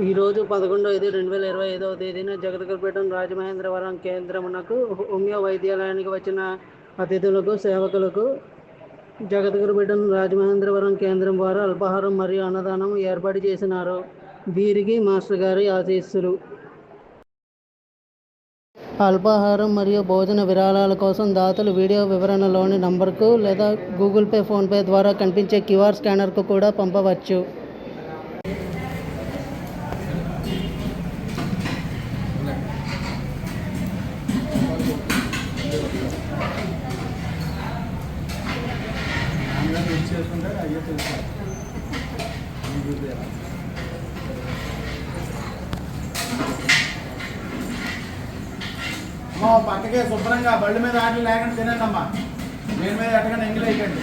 ఈరోజు పదకొండో ఐదు రెండు వేల ఇరవై ఐదవ తేదీన జగదగల్పేటం రాజమహేంద్రవరం కేంద్రమునకు హోమియో వైద్యాలయానికి వచ్చిన అతిథులకు సేవకులకు జగద్గురుపేటం రాజమహేంద్రవరం కేంద్రం వారు అల్పాహారం మరియు అన్నదానం ఏర్పాటు చేసినారు. వీరికి మాస్టర్ గారి ఆశీస్సులు. అల్పాహారం మరియు భోజన విరాళాల కోసం దాతలు వీడియో వివరణలోని నంబర్కు లేదా గూగుల్ పే ఫోన్పే ద్వారా కనిపించే క్యూఆర్ స్కానర్కు కూడా పంపవచ్చు. చేసుకుంటే అయ్యే తెలుసు. అమ్మ పక్కకే శుభ్రంగా బళ్ళు మీద ఆటలు లేకుండా తినండి అమ్మా దేని మీద ఎట్టగానే ఎంగిలేయకండి.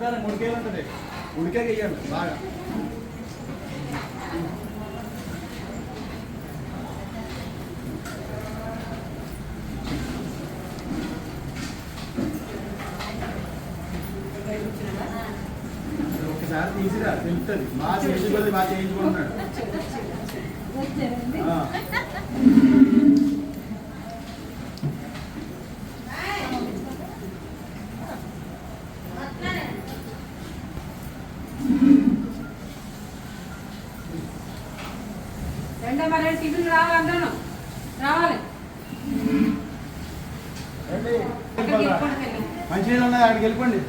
వేయకండి మంకారం ఉడికే ఉంటుంది. ఉడికే వేయండి బాగా. ఒకసారి తీసిరా తెలుస్తుంది. మా కొద్ది బాగా చేయించుకుంటున్నాడు. రెండో మరి టిఫిన్ రావాలి అందరూ. రావాలి. వెళ్ళి. మంచినీళ్ళు ఉన్నాయి అక్కడికి వెళ్ళిపోండి.